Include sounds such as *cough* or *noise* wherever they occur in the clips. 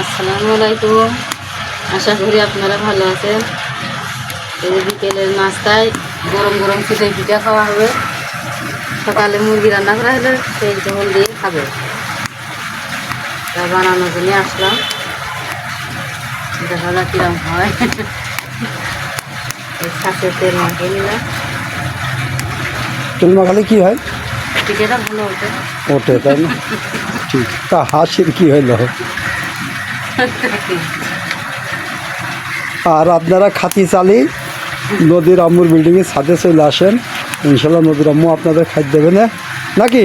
আসসালামু আলাইকুম। আশা করি আপনারা ভালো আছেন। এই বিকেলের নাস্তায় গরম গরম চিতই পিঠা খাওয়া হবে। সকালে মুরগি রান্না করা হলে সেই জল দিয়ে খাবে। তা বানানোর জন্য আসলাম। দেখা যাক কিরম হয়। শাকের তেল মাখিয়ে নিলাম। তেল মাখালে কি হয়? পিঠেটা ভালো হতো ওঠে তাই না? ঠিক। তা হাসির কি হইল? আর আপনারা খাতি চালি নদীর আম্মুর বিল্ডিংয়ের ছাদে চলে আসেন। ইনশাল্লাহ নদীর আম্মু আপনাদের খাদ্য দেবে না। নাকি?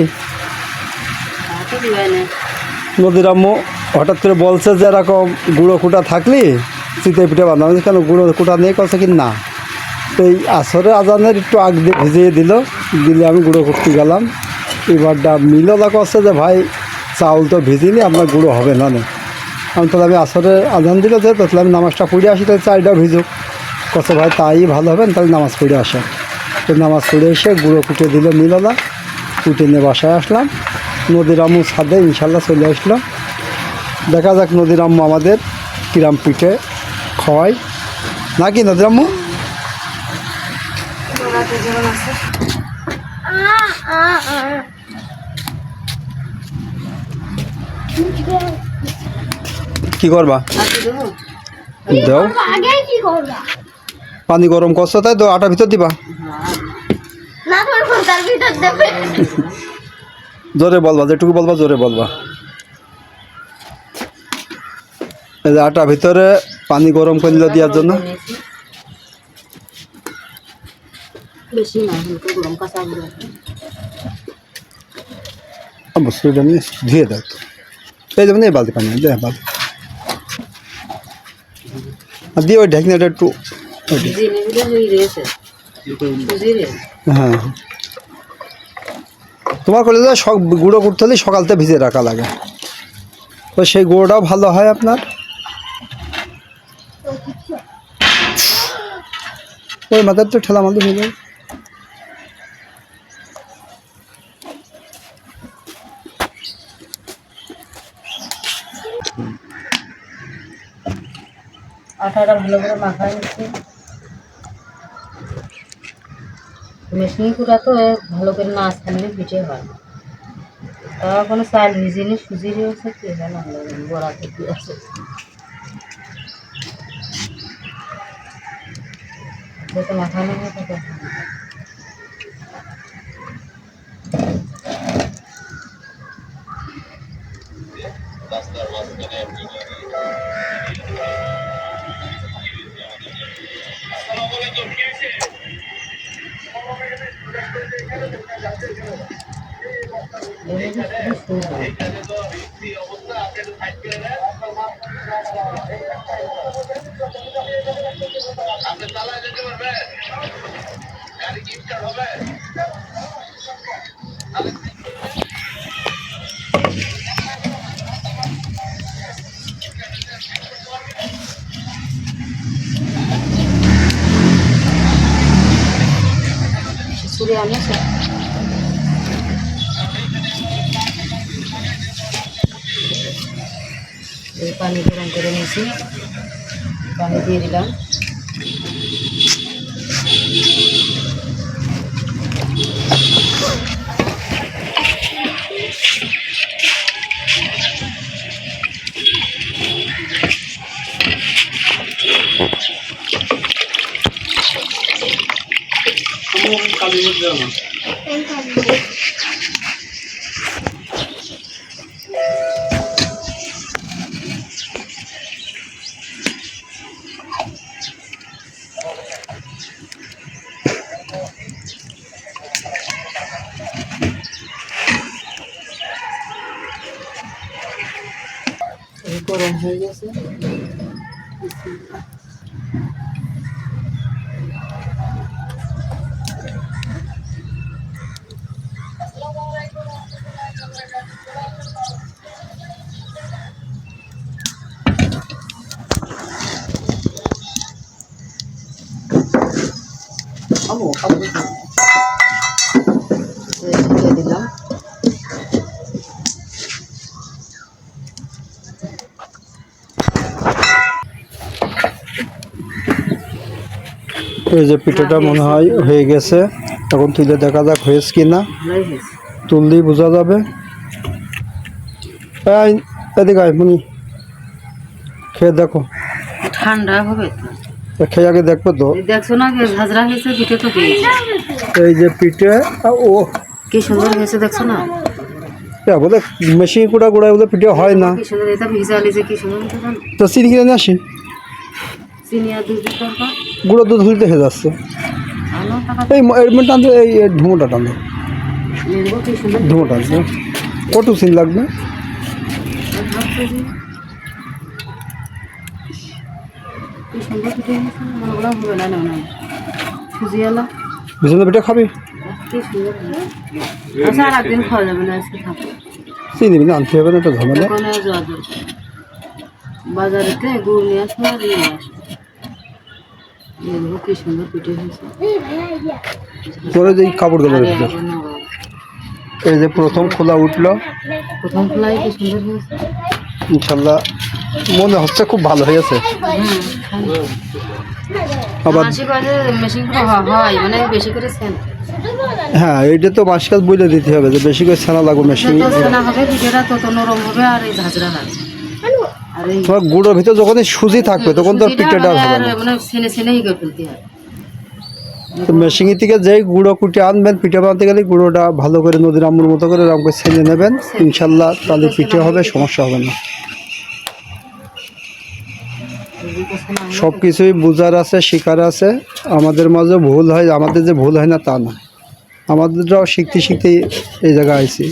নদীর আম্মু হঠাৎ করে বলছে যে এরকম গুঁড়ো কুটা থাকলি চিতে পিঠে বানাবো। কেন গুঁড়ো কুটা নেই? কছে কি, না। তো এই আসরে আজানের একটু আগ দিয়ে ভিজিয়ে দিল। দিলে আমি গুঁড়ো করতে গেলাম। এবারটা মিললা করছে যে, ভাই, চাউল তো ভিজিনি আপনার গুঁড়ো হবে না নে। তাহলে আমি আসরে আজান দিল যে তাহলে আমি নামাজটা পড়ে আসি, তাহলে চালটাও ভিজুক। কত ভাই, তাই ভালো হবে তাহলে নামাজ পড়ে আসে। তো নামাজ পড়ে এসে গুঁড়ো কুটে দিল মিললা কুটে নিয়ে বাসায় আসলাম। নদীর আম্মু ছাদে ইনশাল্লাহ চলে আসলাম দেখা যাক নদীর আম্মু আমাদের কিরাম পিঠে খাওয়াই। নাকি নদীর আম্মু? আছে কি করবা? দাও। আগে কি করবা পানি গরম করছ তাই তো আটা ভিতর দিবা। না তোমার ফোনটার ভিতর দেবে জোরে বলবা যেটুকু বলবা জোরে বলবা। এই যে আটা ভিতরে পানি গরম করলে দেওয়ার জন্য। বেশি না গরম অবশ্যই এটা নিয়ে ধুয়ে দাও তো। এই যেমন এই বালতি পানি দে বালতি। দিয়ে ওই ঢাকনাটা একটু হয়ে তোমার কলেজে সব গুঁড়ো করতে হলে সকালতে ভিজে রাখা লাগে। তো সেই গুঁড়োটাও ভালো হয় আপনার? ওই মাথার তো ঠেলা মাথা হয়ে যাবে। আটাটা ভালো করে মাখায় নিচ্ছি। মেশিন কুটা তো ভালো করে না ছাড়লে পিঠে হয়। তাও কোনো চাল ভিজিনি সুজি রয়েছে কি না করে বড়া থেকে আছে। যত মাখানো হয় ভালো। পারবেন গাড়ি গিফট খিচুড়ি আনিয়েছে এই পানি গরম করে নিয়েছি। পানি দিয়ে দিলাম। গরম হয়ে গেছে এই এই যে পিঠেটা মনে হয় হয়ে গেছে। এখন তুলে দেখা যাক হয়েছে কি না তুললেই বোঝা যাবে। এদিকে খেয়ে দেখো। ঠান্ডা হবে খেয়ে আগে দেখব তো। দেখছ না যে ঝাঁঝরা হয়েছে পিঠে তো এই যে পিঠে ও। কি সুন্দর হয়েছে দেখছ না? মেশিন কুড়া বলে পিঠে হয় না? তো নিয়ে আসি। গুঁড়ো দুধ হইতে হয়ে যাচ্ছে। এই টানতে এই ধুমোটা টানতে নেব কি সুন্দর ধুমো টানতে কত সিন লাগবে। বিছানা পিঠে খাবি? আচ্ছা না আনতে হবে না তো ঝামেলা। ওখানে যাওয়া দরকার। বাজারেতে গুড় নিয়ে আসব আর নিয়ে আসব। দেখব কি সুন্দর পিঠে হয়েছে? পরে যে এই কাপড়গুলো রেখে যে প্রথম খোলা উঠল। প্রথম খোলাই কি সুন্দর হয়েছে? ইনশাল্লাহ মনে হচ্ছে খুব ভালো হয়েছে আবার হয় মানে বেশি করে হ্যাঁ এইটা তো মাস কাজ বলে দিতে হবে যে বেশি করে ছানা লাগবে মেশিন হবে পিঠেটা তত নরম হবে আর এই ঝাঁঝরা লাগবে। তোমার গুঁড়োর ভিতরে যখনই সুজি থাকবে তখন তো পিঠাটা হবে না। মানে তো মেশিন থেকে যেই গুঁড়ো কুটে আনবেন পিঠে বানাতে গেলে গুঁড়োটা ভালো করে নদীর আমুর মতো করে রাম করে ছেলে নেবেন। ইনশাল্লাহ তাহলে পিঠে হবে সমস্যা হবে না। সব কিছুই বোঝার আছে শিকার আছে। আমাদের মাঝে ভুল হয় আমাদের যে ভুল হয় না তা না। আমাদেরটাও শিখতে শিখতে এই জায়গায় আইছি।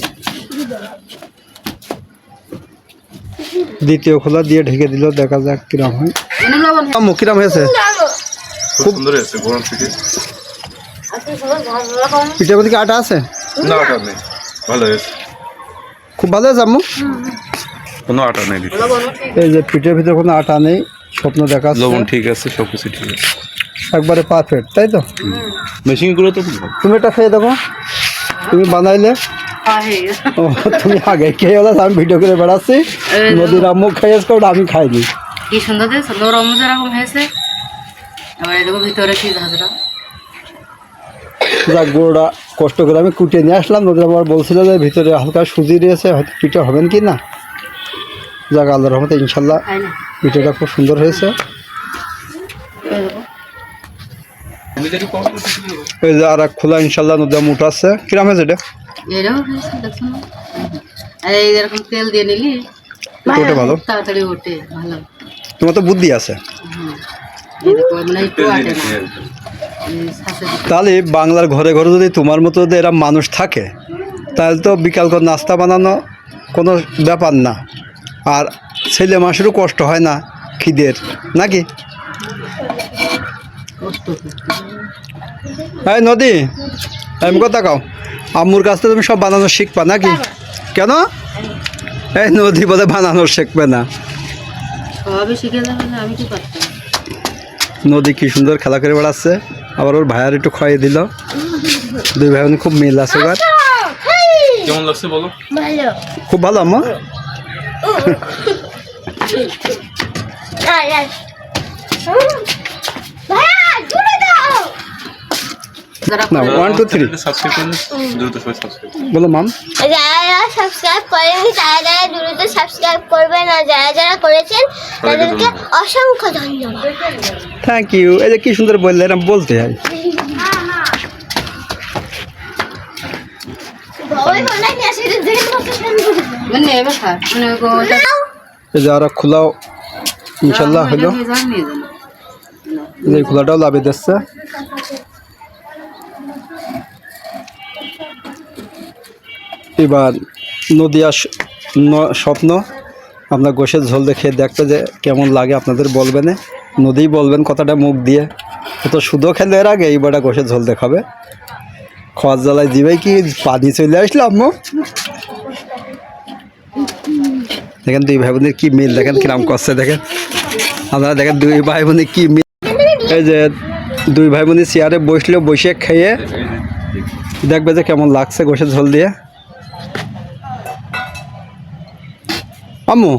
দ্বিতীয় খোলা দিয়ে ঢেকে দিল দেখা যাক কিরাম হয়। আম্মু কিরাম হয়েছে? খুব সুন্দর হয়েছে গরম থেকে। আজকে সবাই ঝাঁঝরা কম পিঠে মধ্যে কি আটা আছে? না আটা নেই। ভালো হয়েছে। খুব ভালো আছে আম্মু? কোনো আটা নেই এই যে পিঠের ভিতরে কোনো আটা নেই স্বপ্ন দেখা লবণ ঠিক আছে সব কিছু ঠিক আছে। একবারে পারফেক্ট তাই তো? মেশিনগুলো তো তুমি এটা খেয়ে দেখো তুমি বানাইলে। ও তুমি আগে খেয়ে গেলে আমি ভিডিও করে বেড়াচ্ছি। নদীর আম্মু খেয়েছে ওটা আমি খাইনি কি সুন্দর দিয়েছে নরম যেরকম হয়েছে। এবার এরকম ভিতরে কি ঝাঁঝরা যাক গুঁড়োটা কষ্ট করে আমি কুটিয়ে নিয়ে আসলাম। নদীর আমার বলছিল যে ভিতরে হালকা সুজি রয়েছে হয়তো পিঠে হবেন কি না? যাক আল্লাহ রহমতে ইনশাল্লাহ পিঠেটা খুব সুন্দর হয়েছে। আর এক খোলা ইনশাল্লাহ নদী আম্মু উঠাচ্ছে কিরাম হয়েছে এটা? এরকম হয়েছে দেখছ না। এই এরকম তেল দিয়ে নিলি ওটা ভালো? তাড়াতাড়ি ওঠে ভালো। তোমার তো বুদ্ধি আছে। দিতে তাহলে বাংলার ঘরে ঘরে যদি তোমার মতো যদি এরা মানুষ থাকে তাহলে তো বিকাল করে নাস্তা বানানো কোনো ব্যাপার না। আর ছেলে মাসেরও কষ্ট হয় না খিদের নাকি? কষ্ট এই নদী আমি কথা কাও। আম্মুর কাছ থেকে তুমি সব বানানো শিখবা নাকি? কেন? এই নদী বলে বানানো শিখবে না। সবই শিখে যাবে না আমি কি পারতাম নদী কি সুন্দর খেলা করে বেড়াচ্ছে। আবার ওর ভাইয়ার একটু খাইয়ে দিল। দুই ভাই খুব মিল আছে এবার। কেমন লাগছে বলো? খুব ভালো আম্মা? *laughs* না ওয়ান টু থ্রি সাবস্ক্রাইব করুন দ্রুত সাবস্ক্রাইব বলো মাম যারা সাবস্ক্রাইব করেনি তারা যারা দ্রুত সাবস্ক্রাইব করবেন আর যারা যারা করেছেন তাদেরকে অসংখ্য ধন্যবাদ। থ্যাংক ইউ এই যে কি সুন্দর বললে এরকম বলতে হয়। বাবাই বলে কি আসলে দেখে মতো মানে নেবে খা মানে ওটা এই যে আর এক খোলাও ইনশাল্লাহ হলো নিয়ে যান নিয়ে যান এই যে খোলাটাও লাভে দিচ্ছে এবার নদিয়া স্বপ্ন। আপনার গোশের ঝোল দেখে দেখতে যে কেমন লাগে আপনাদের বলবেন নদী বলবেন কথাটা মুখ দিয়ে। ও তো শুধু খেলে এর আগে এইবারটা গোশের ঝোল দেখাবে। খাওয়ার জ্বালায় দিবে কি? পানি চলে আসলো আম্মু। দেখেন দুই ভাই বোনের কি মিল, দেখেন কিরাম করছে দেখেন। আপনারা দেখেন দুই ভাই বোনের কি মিল। এই যে দুই ভাই বোনের চেয়ারে বসলে, বসে খেয়ে। দেখবে যে কেমন লাগছে গোশের ঝোল দিয়ে। আম্মু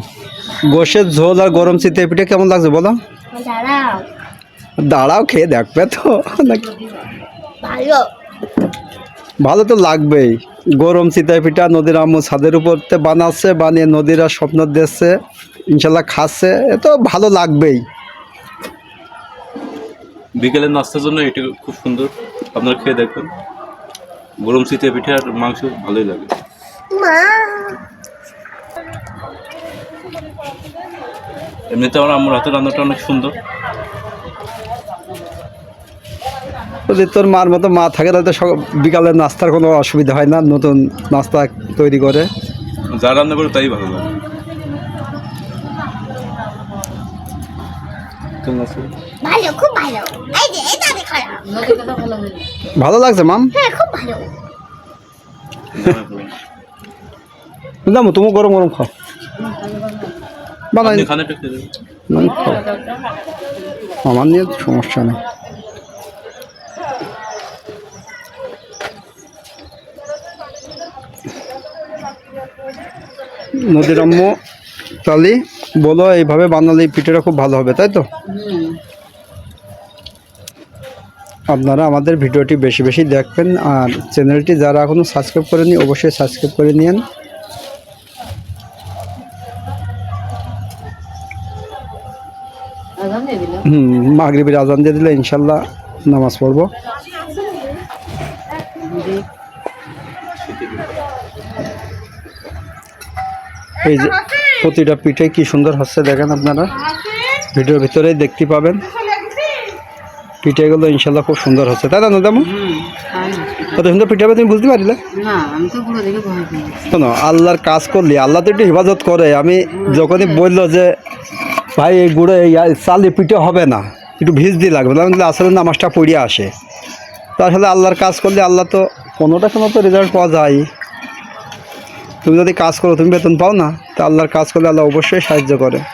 গোশের ঝোল আর গরম চিতে পিঠে কেমন লাগছে বলো? দাঁড়াও। খেয়ে দেখবে তো। নাকি? ভালো। ভালো তো লাগবেই। গরম চিতাই পিঠা নদীর আম্মু ছাদের উপরতে বানাচ্ছে বানিয়ে নদীরা স্বপ্ন দিচ্ছে ইনশাল্লাহ খাচ্ছে এ তো ভালো লাগবেই। বিকেলের নাস্তার জন্য এটি খুব সুন্দর। আপনারা খেয়ে দেখবেন গরম শীতে পিঠে আর মাংস ভালোই লাগে। মা! এমনিতে আমার আম্মুর হাতের রান্নাটা অনেক সুন্দর। যদি তোর মার মতো মা থাকে তাহলে তো বিকালের নাস্তার কোনো অসুবিধা হয় না নতুন নাস্তা তৈরি করে। যা রান্না করে তাই ভালো। লাগে ভালো। লাগছে মাম? হ্যাঁ খুব ভালো। বুঝলাম তুমি গরম গরম খাও। বানাই খাও। আমার নিয়ে সমস্যা নেই। নদীর আম্ম তালি বলো এইভাবে বানালে পিঠেটা খুব ভালো হবে তাই তো? আপনারা আমাদের ভিডিওটি বেশি বেশি দেখবেন আর চ্যানেলটি যারা এখনও সাবস্ক্রাইব করেনি অবশ্যই সাবস্ক্রাইব করে নিন হুম মাগরিবের আজান দিয়ে দিলে ইনশাল্লাহ নামাজ পড়ব। এই যে প্রতিটা পিঠে কি সুন্দর হচ্ছে দেখেন আপনারা। ভিডিওর ভিতরেই দেখতে পাবেন। পিঠে পিঠেগুলো ইনশাল্লাহ খুব সুন্দর হচ্ছে। তাই না হুম কত সুন্দর পিঠে হবে তুমি বুঝতে পারলে? শোনো আল্লাহর কাজ করলি আল্লাহ তো একটু হেফাজত করে। আমি যখনই বলল যে ভাই, এই গুঁড়ো এই চালি পিঠে হবে না। একটু ভিজ দিয়ে লাগবে, না আসলে নামাজটা পড়িয়ে আসে। তো আসলে আল্লাহর কাজ করলে আল্লাহ তো কোনোটা কোনো তো রেজাল্ট পাওয়া যায়। তুমি যদি কাজ করো, তুমি বেতন পাও না, তা আল্লাহর কাজ করলে আল্লাহ অবশ্যই সাহায্য করে। *laughs*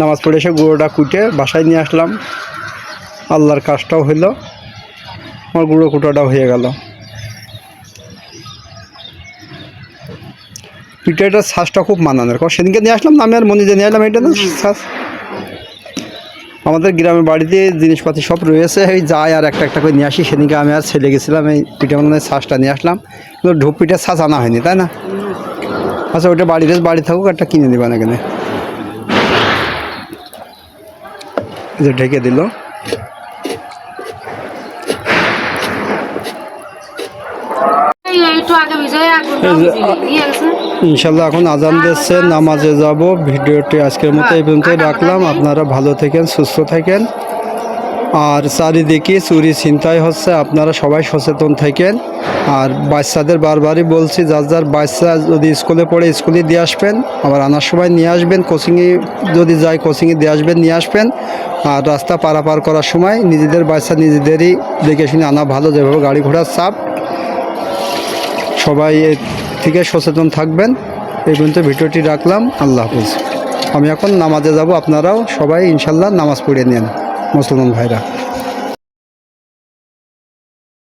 নামাজ পড়ে এসে গুঁড়োটা কুটে বাসায় নিয়ে আসলাম। আল্লাহর কাজটাও হইল, আমার গুঁড়ো কুটোটাও হয়ে গেল। পিঠাটার শ্বাসটা খুব মানানোর। কারণ সেদিনকে নিয়ে আসলাম না আমি আর মনিজে নিয়ে আসলাম এটা না শ্বাস। আমাদের গ্রামের বাড়িতে জিনিসপাতি সব রয়েছে এই যাই আর একটা একটা করে নিয়ে আসি। সেদিনকে আমি আর ছেলে গেছিলাম এই পিঠা বানানোর শ্বাসটা নিয়ে আসলাম। কিন্তু ঢোপ পিঠার শ্বাস আনা হয়নি তাই না? আচ্ছা ওইটা বাড়িতে বাড়ি থাকুক একটা কিনে দিবা না কেন যে ঢেকে দিল এই একটু আগে ভিজে আগুন এই যে, দিয়ে গেছে ইনশাল্লাহ এখন আজান দিচ্ছে নামাজে যাব। ভিডিওটি আজকের মতো এই পর্যন্ত রাখলাম। আপনারা ভালো থাকেন সুস্থ থাকেন। আর চারিদিকে চুরি ছিনতাই হচ্ছে আপনারা সবাই সচেতন থাকেন। আর বাচ্চাদের বারবারই বলছি যার যার বাচ্চা যদি স্কুলে পড়ে স্কুলে দিয়ে আসবেন। আবার আনার সময় নিয়ে আসবেন কোচিংয়ে যদি যায় কোচিংয়ে দিয়ে আসবেন নিয়ে আসবেন। আর রাস্তা পারাপার করার সময় নিজেদের বাচ্চা নিজেদেরই দেখে শুনে আনা ভালো যেভাবে গাড়ি ঘোড়ার চাপ। সবাই থেকে সচেতন থাকবেন। এই পর্যন্ত ভিডিওটি রাখলাম। আল্লাহ হাফিজ। আমি এখন নামাজে যাব। আপনারাও সবাই ইনশাল্লাহ নামাজ পড়ে নেন। মুসলমান ভাইরা।